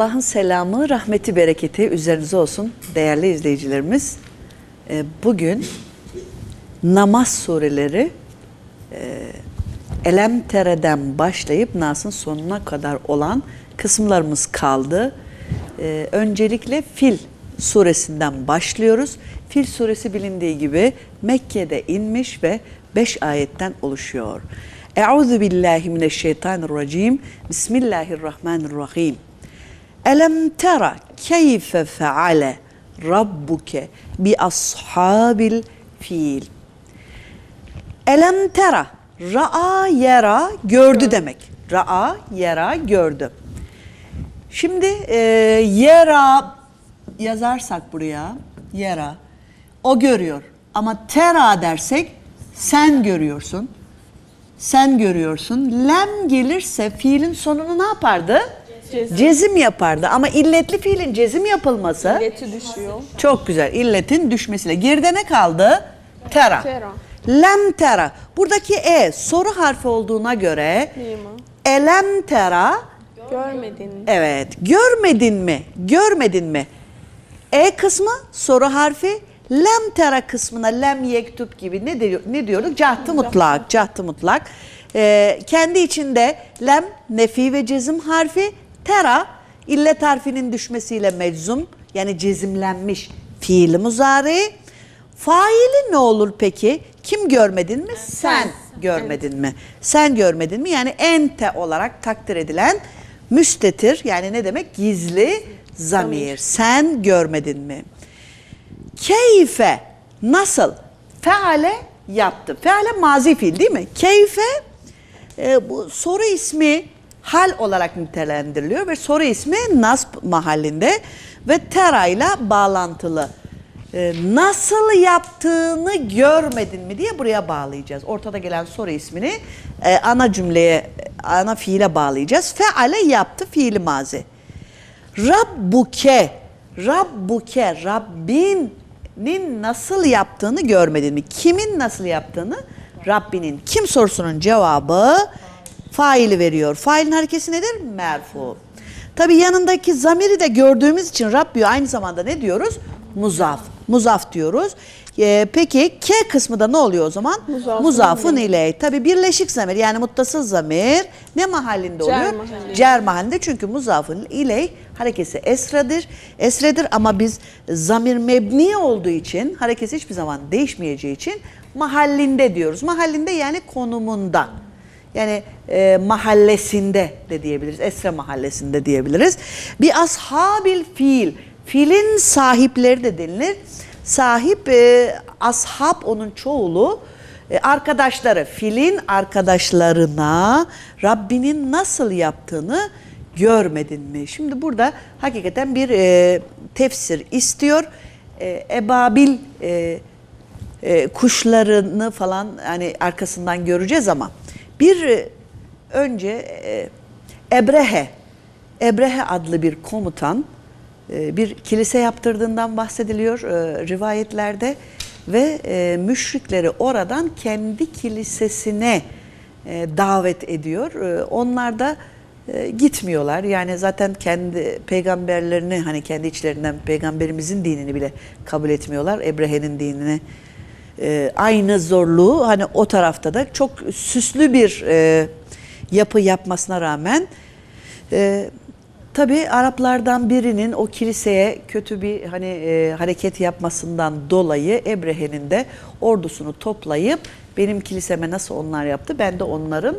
Allah'ın selamı, rahmeti, bereketi üzerinize olsun değerli izleyicilerimiz. Ee, Bugün namaz sureleri e, Elem Tere'den başlayıp Nas'ın sonuna kadar olan kısımlarımız kaldı. Ee, Öncelikle Fil suresinden başlıyoruz. Fil suresi bilindiği gibi Mekke'de inmiş ve 5 ayetten oluşuyor. Euzu billahi mineşşeytanirracim. Bismillahirrahmanirrahim. Elem tera keyfe feale rabbuke bi ashabil fil. Elem tera ra'a yera gördü demek. Ra'a yera gördü. Şimdi e, yera yazarsak buraya yera o görüyor. Ama tera dersek sen görüyorsun. Sen görüyorsun. Lem gelirse fiilin sonunu ne yapardı? Cezim. yapardı. Ama illetli fiilin cezim yapılması Leti düşüyor. çok güzel. İlletin düşmesiyle. Geride ne kaldı? Tera. Tera. Lem tera. Buradaki e soru harfi olduğuna göre Mima. elem tera Görmedin mi? evet görmedin mi? Görmedin mi? E kısmı soru harfi lem tera kısmına lem yektub gibi ne diyor, ne diyorduk? Cahtı mutlak, cahtı mutlak. Ee, kendi içinde lem nefi ve cezim harfi tera illet harfinin düşmesiyle meczum yani cezimlenmiş fiili muzari. Faili ne olur peki? Kim görmedin mi? Sen görmedin mi? Sen görmedin mi? Yani ente olarak takdir edilen müstetir yani ne demek? Gizli zamir. Sen görmedin mi? Keyfe nasıl? Feale yaptı. Feale mazi fiil değil mi? Keyfe e, bu soru ismi hal olarak nitelendiriliyor ve soru ismi nasb mahallinde ve tera ile bağlantılı. E, nasıl yaptığını görmedin mi diye buraya bağlayacağız. Ortada gelen soru ismini e, ana cümleye, ana fiile bağlayacağız. Feale yaptı fiili mazi. Rabbuke, Rabbuke, Rabbinin nasıl yaptığını görmedin mi? Kimin nasıl yaptığını? Rabbinin. Kim sorusunun cevabı faili veriyor. Failin harekesi nedir? Merfu. Tabi yanındaki zamiri de gördüğümüz için Rabbi aynı zamanda ne diyoruz? Muzaf. Muzaf diyoruz. Ee, peki K kısmı da ne oluyor o zaman? Muzafın Muzafın ile. Tabi birleşik zamir yani muttasıl zamir ne mahallinde Cer oluyor? mahallinde. Cer mahallinde çünkü muzafın ile harekesi esredir. Esredir ama biz zamir mebni olduğu için harekesi hiçbir zaman değişmeyeceği için mahallinde diyoruz. Mahallinde yani konumunda. Yani e, mahallesinde de diyebiliriz. Esre mahallesinde diyebiliriz. Bir ashabil fiil. Fiilin sahipleri de denilir. Sahip e, ashab onun çoğulu. E, arkadaşları, filin arkadaşlarına Rabbinin nasıl yaptığını görmedin mi? Şimdi burada hakikaten bir e, tefsir istiyor. E, ebabil e, e, kuşlarını falan hani arkasından göreceğiz ama bir e, önce e, Ebrehe, Ebrehe adlı bir komutan e, bir kilise yaptırdığından bahsediliyor rivayetlerde ve müşrikleri oradan kendi kilisesine davet ediyor. Onlar da gitmiyorlar. Yani zaten kendi peygamberlerini hani kendi içlerinden peygamberimizin dinini bile kabul etmiyorlar. Ebrehe'nin dinini. E, aynı zorluğu hani o tarafta da çok süslü bir e, yapı yapmasına rağmen e, Tabii Araplardan birinin o kiliseye kötü bir hani e, hareket yapmasından dolayı Ebrehe'nin de ordusunu toplayıp benim kiliseme nasıl onlar yaptı ben de onların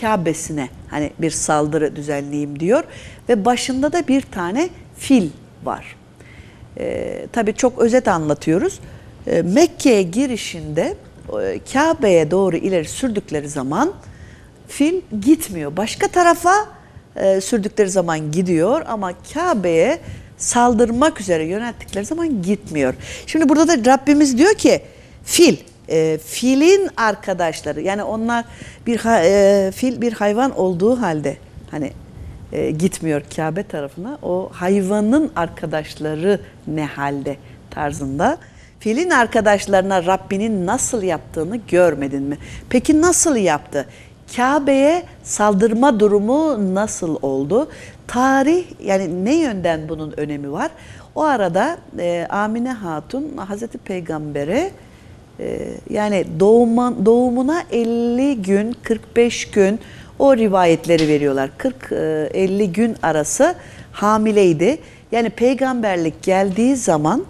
Kabe'sine hani bir saldırı düzenleyeyim diyor ve başında da bir tane fil var. E, tabii çok özet anlatıyoruz. E, Mekke'ye girişinde e, Kabe'ye doğru ileri sürdükleri zaman fil gitmiyor. Başka tarafa e, sürdükleri zaman gidiyor ama Kabe'ye saldırmak üzere yönelttikleri zaman gitmiyor. Şimdi burada da Rabbimiz diyor ki fil, e, filin arkadaşları yani onlar bir e, fil bir hayvan olduğu halde hani e, gitmiyor Kabe tarafına. O hayvanın arkadaşları ne halde tarzında. Filin arkadaşlarına Rabbinin nasıl yaptığını görmedin mi? Peki nasıl yaptı? Kabe'ye saldırma durumu nasıl oldu? Tarih yani ne yönden bunun önemi var? O arada e, Amine Hatun Hazreti Peygamber'e e, yani doğuma, doğumuna 50 gün 45 gün o rivayetleri veriyorlar. 40-50 gün arası hamileydi. Yani peygamberlik geldiği zaman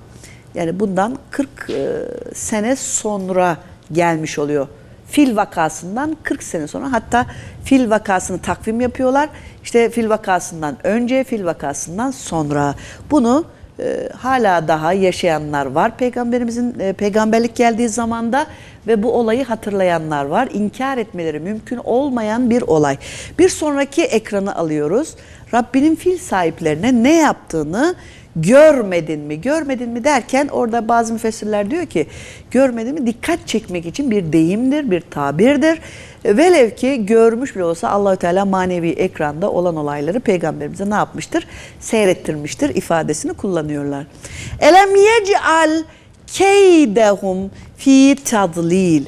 yani bundan 40 e, sene sonra gelmiş oluyor. Fil vakasından 40 sene sonra hatta fil vakasını takvim yapıyorlar. İşte fil vakasından önce, fil vakasından sonra. Bunu e, hala daha yaşayanlar var. Peygamberimizin e, peygamberlik geldiği zamanda ve bu olayı hatırlayanlar var. İnkar etmeleri mümkün olmayan bir olay. Bir sonraki ekranı alıyoruz. Rabbinin fil sahiplerine ne yaptığını görmedin mi? Görmedin mi derken orada bazı müfessirler diyor ki görmedin mi dikkat çekmek için bir deyimdir, bir tabirdir. Velev ki görmüş bile olsa Allahü Teala manevi ekranda olan olayları peygamberimize ne yapmıştır? Seyrettirmiştir ifadesini kullanıyorlar. Elem yec'al keydehum fi tadlil.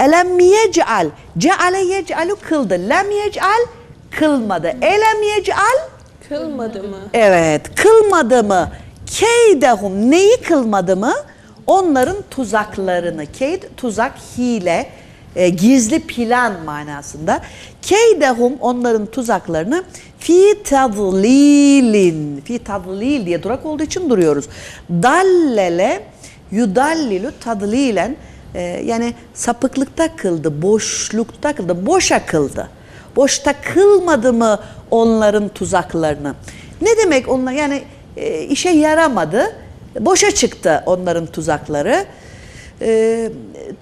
Elem yec'al. Ceale yec'alu kıldı. Lem yec'al kılmadı. Elem yec'al Kılmadı mı? Evet, kılmadı mı? Keydehum neyi kılmadı mı? Onların tuzaklarını. Keyd tuzak hile, e, gizli plan manasında. Keydehum onların tuzaklarını fi tadlilin. Fi tadlil diye durak olduğu için duruyoruz. Dallele yudallilu tadlilen e, yani sapıklıkta kıldı, boşlukta kıldı, boşa kıldı. Boşta kılmadı mı onların tuzaklarını? Ne demek onlar yani e, işe yaramadı, boşa çıktı onların tuzakları. E,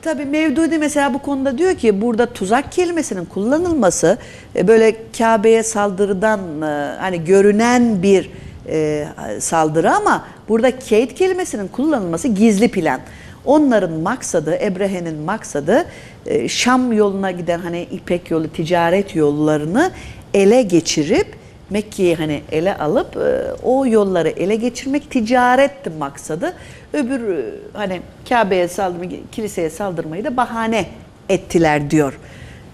tabii Mevdudi mesela bu konuda diyor ki burada tuzak kelimesinin kullanılması e, böyle Kabe'ye saldırıdan e, hani görünen bir e, saldırı ama burada keyd kelimesinin kullanılması gizli plan. Onların maksadı, Ebrehe'nin maksadı e, Şam yoluna giden hani İpek yolu, ticaret yollarını ele geçirip Mekke'yi hani ele alıp e, o yolları ele geçirmek ticaretti maksadı. Öbür e, hani Kabe'ye saldırmayı, kiliseye saldırmayı da bahane ettiler diyor.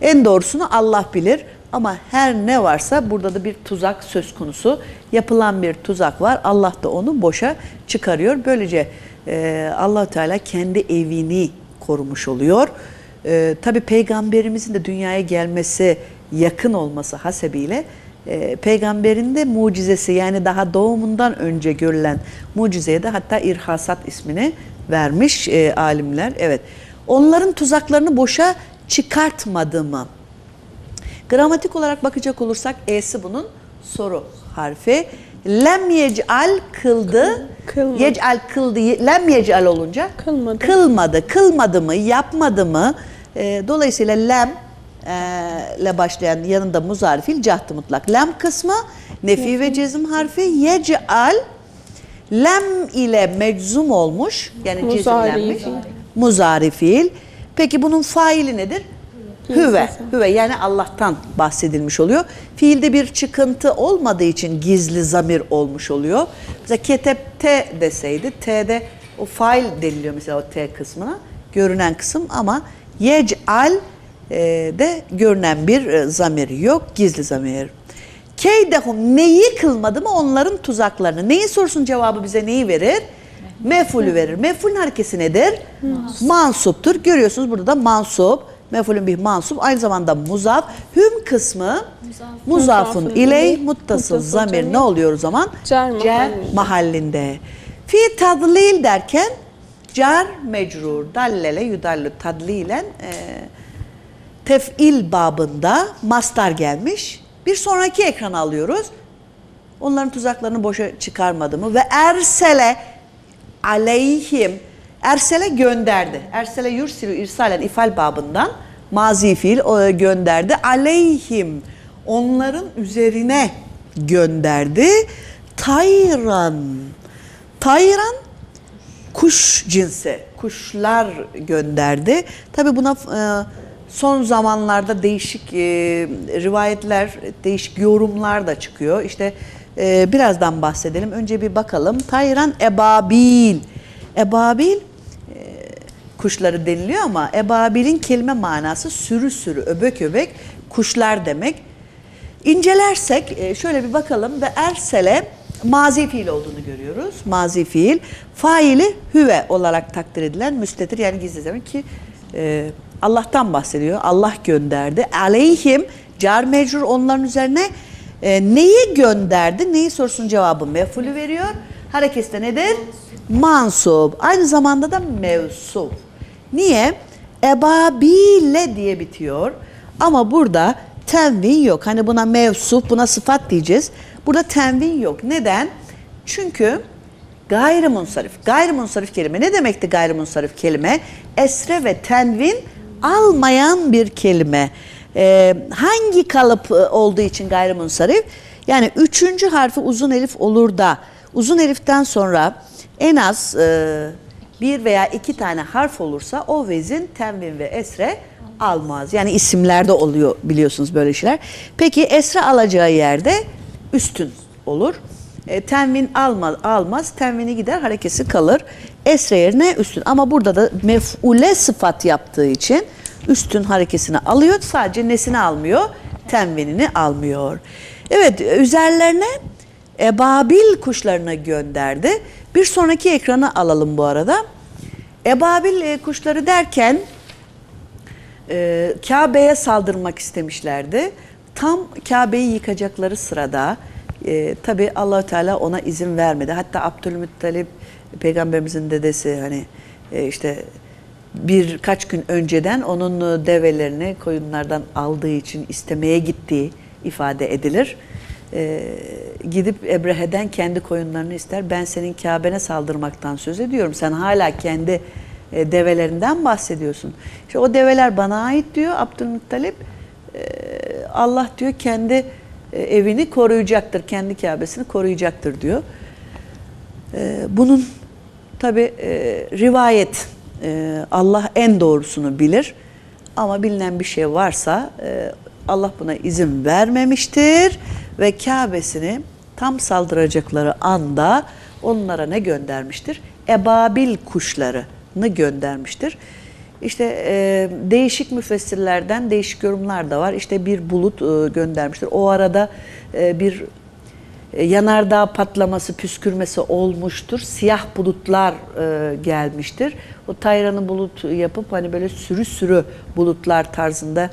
En doğrusunu Allah bilir ama her ne varsa burada da bir tuzak söz konusu. Yapılan bir tuzak var. Allah da onu boşa çıkarıyor. Böylece e, allah Teala kendi evini korumuş oluyor. E, Tabi peygamberimizin de dünyaya gelmesi yakın olması hasebiyle e, peygamberin de mucizesi yani daha doğumundan önce görülen mucizeye de hatta irhasat ismini vermiş e, alimler. Evet. Onların tuzaklarını boşa çıkartmadı mı? Gramatik olarak bakacak olursak E'si bunun soru harfi. Lem yec'al kıldı. Kılmadı. Yec'al kıldı. Lem yec'al olunca Kılmadı. Kılmadı. Kılmadı mı? Yapmadı mı? E, dolayısıyla lem e, ile başlayan yanında muzarifil cahtı mutlak. Lem kısmı nefi ve cezim harfi. Yec'al lem ile meczum olmuş. Yani Muzari cezimlenmiş. Muzari fiil. Peki bunun faili nedir? Hüve. Hüve yani Allah'tan bahsedilmiş oluyor. Fiilde bir çıkıntı olmadığı için gizli zamir olmuş oluyor. Mesela ketepte deseydi T'de o fail deniliyor mesela o T kısmına. Görünen kısım ama yec'al e, de görünen bir e, zamir yok. Gizli zamir. Keydehum neyi kılmadı mı onların tuzaklarını. Neyi sorsun cevabı bize neyi verir? Mefulü verir. Mefulün harekesi nedir? Mansuptur. Görüyorsunuz burada da mansup. Mefulün bir mansup. Aynı zamanda muzaf. Hüm kısmı muzafın Muzafın iley iley, muttasıl zamir ne oluyor o zaman? Cer mahallinde. mahallinde. Fi tadlil derken car mecrur dallele yudallu tadlilen e, tef'il babında mastar gelmiş. Bir sonraki ekranı alıyoruz. Onların tuzaklarını boşa çıkarmadı mı? Ve ersele aleyhim ersele gönderdi. Ersele yursilu irsalen ifal babından mazi fiil o gönderdi. Aleyhim onların üzerine gönderdi. Tayran. Tayran kuş cinsi, kuşlar gönderdi. Tabi buna e, son zamanlarda değişik e, rivayetler, değişik yorumlar da çıkıyor. İşte e, birazdan bahsedelim. Önce bir bakalım. Tayran ebabil. Ebabil e, kuşları deniliyor ama ebabilin kelime manası sürü sürü, öbek öbek kuşlar demek. İncelersek e, şöyle bir bakalım ve ersele mazi fiil olduğunu görüyoruz. Mazi fiil. Faili hüve olarak takdir edilen müstetir yani gizli zaman ki e, Allah'tan bahsediyor. Allah gönderdi. Aleyhim car mecrur onların üzerine e, neyi gönderdi? Neyi sorusunun cevabı mefulü veriyor. Harekesi de nedir? Mansub. Aynı zamanda da mevsuf. Niye? Ebabile diye bitiyor. Ama burada tenvin yok. Hani buna mevsuf, buna sıfat diyeceğiz. Burada tenvin yok. Neden? Çünkü gayrimunsarif. Gayrimunsarif kelime ne demekti gayrimunsarif kelime? Esre ve tenvin almayan bir kelime. Ee, hangi kalıp e, olduğu için gayrimunsarif? Yani üçüncü harfi uzun elif olur da uzun eliften sonra en az e, bir veya iki tane harf olursa o vezin tenvin ve esre almaz. Yani isimlerde oluyor biliyorsunuz böyle şeyler. Peki esre alacağı yerde üstün olur. E, tenvin almaz, almaz. Tenvini gider, harekesi kalır. Esre yerine üstün. Ama burada da mef'ule sıfat yaptığı için üstün harekesini alıyor. Sadece nesini almıyor? Tenvinini almıyor. Evet, üzerlerine ebabil kuşlarına gönderdi. Bir sonraki ekranı alalım bu arada. Ebabil e, kuşları derken e, Kabe'ye saldırmak istemişlerdi. Tam Kabe'yi yıkacakları sırada e, tabi allah Teala ona izin vermedi. Hatta Abdülmuttalip peygamberimizin dedesi hani e, işte birkaç gün önceden onun e, develerini koyunlardan aldığı için istemeye gittiği ifade edilir. E, gidip Ebrehe'den kendi koyunlarını ister. Ben senin Kabe'ne saldırmaktan söz ediyorum. Sen hala kendi e, develerinden bahsediyorsun. İşte o develer bana ait diyor Abdülmuttalip. E, Allah diyor kendi e, evini koruyacaktır, kendi Kabe'sini koruyacaktır diyor. E, bunun tabi rivayet e, Allah en doğrusunu bilir ama bilinen bir şey varsa e, Allah buna izin vermemiştir ve Kabe'sini tam saldıracakları anda onlara ne göndermiştir? Ebabil kuşlarını göndermiştir. İşte e, değişik müfessirlerden değişik yorumlar da var. İşte bir bulut e, göndermiştir. O arada e, bir e, yanardağ patlaması, püskürmesi olmuştur. Siyah bulutlar e, gelmiştir. O Tayran'ı bulut yapıp hani böyle sürü sürü bulutlar tarzında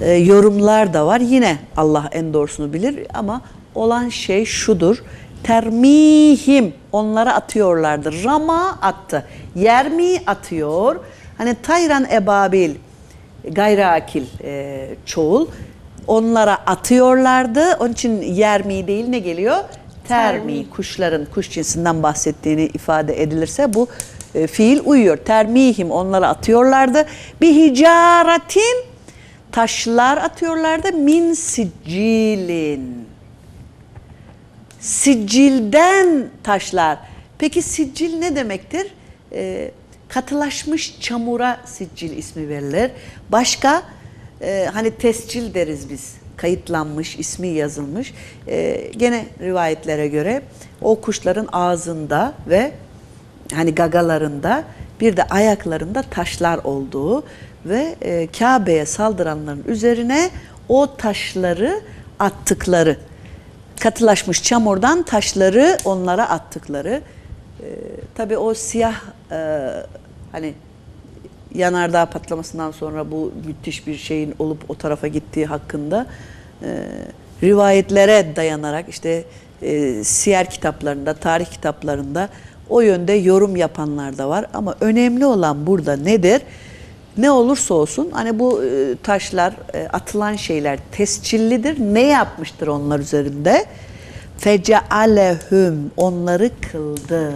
e, yorumlar da var. Yine Allah en doğrusunu bilir ama olan şey şudur. Termihim onlara atıyorlardı. Rama attı. Yermi atıyor. Hani Tayran ebabil gayri akil e, çoğul onlara atıyorlardı. Onun için yermi değil ne geliyor? Termi. Kuşların kuş cinsinden bahsettiğini ifade edilirse bu e, fiil uyuyor. Termihim onlara atıyorlardı. Bir hicaretin taşlar atıyorlardı. Min siccilin. Siccilden taşlar. Peki siccil ne demektir? Ee, katılaşmış çamura siccil ismi verilir. Başka e, hani tescil deriz biz. Kayıtlanmış, ismi yazılmış. E, gene rivayetlere göre o kuşların ağzında ve hani gagalarında bir de ayaklarında taşlar olduğu ve e, Kabe'ye saldıranların üzerine o taşları attıkları katılaşmış çamurdan taşları onlara attıkları e, tabii o siyah e, hani yanardağ patlamasından sonra bu müthiş bir şeyin olup o tarafa gittiği hakkında e, rivayetlere dayanarak işte e, siyer kitaplarında, tarih kitaplarında o yönde yorum yapanlar da var. Ama önemli olan burada nedir? Ne olursa olsun hani bu e, taşlar, e, atılan şeyler tescillidir. Ne yapmıştır onlar üzerinde? Fecealehum onları kıldı.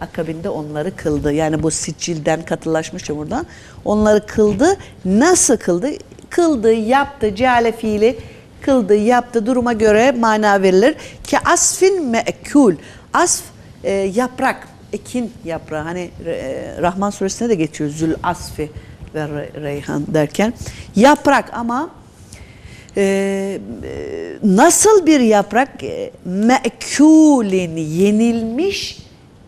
Akabinde onları kıldı. Yani bu sicilden katılaşmış çamurdan onları kıldı. Nasıl kıldı? Kıldı, yaptı, ceale fiili kıldı, yaptı duruma göre mana verilir. Ki asfin me'kul. Asf e, yaprak, ekin yaprağı. Hani e, Rahman suresinde de geçiyor zül asfi ve re- reyhan derken. Yaprak ama e, e, nasıl bir yaprak? E, me'kulin yenilmiş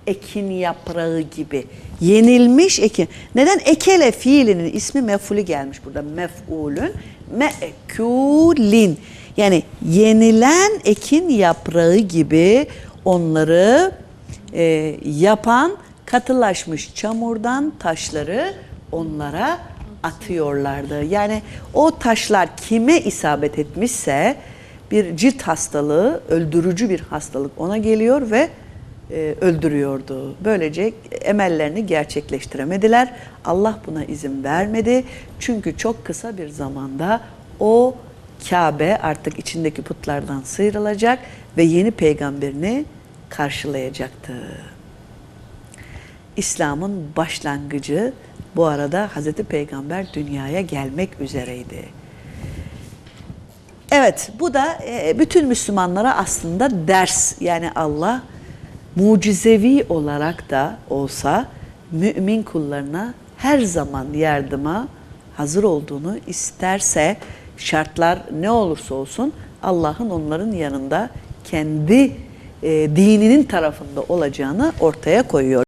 ekin yaprağı gibi. Yenilmiş ekin. Neden? Ekele fiilinin ismi mef'ulü gelmiş burada. Mef'ulün. me'kulin yani yenilen ekin yaprağı gibi onları e, yapan katılaşmış çamurdan taşları onlara atıyorlardı. Yani o taşlar kime isabet etmişse bir cilt hastalığı, öldürücü bir hastalık ona geliyor ve e, öldürüyordu. Böylece emellerini gerçekleştiremediler. Allah buna izin vermedi. Çünkü çok kısa bir zamanda o Kabe artık içindeki putlardan sıyrılacak ve yeni peygamberini karşılayacaktı. İslam'ın başlangıcı bu arada Hazreti Peygamber dünyaya gelmek üzereydi. Evet bu da e, bütün Müslümanlara aslında ders yani Allah mucizevi olarak da olsa mümin kullarına her zaman yardıma hazır olduğunu isterse şartlar ne olursa olsun Allah'ın onların yanında kendi e, dininin tarafında olacağını ortaya koyuyor.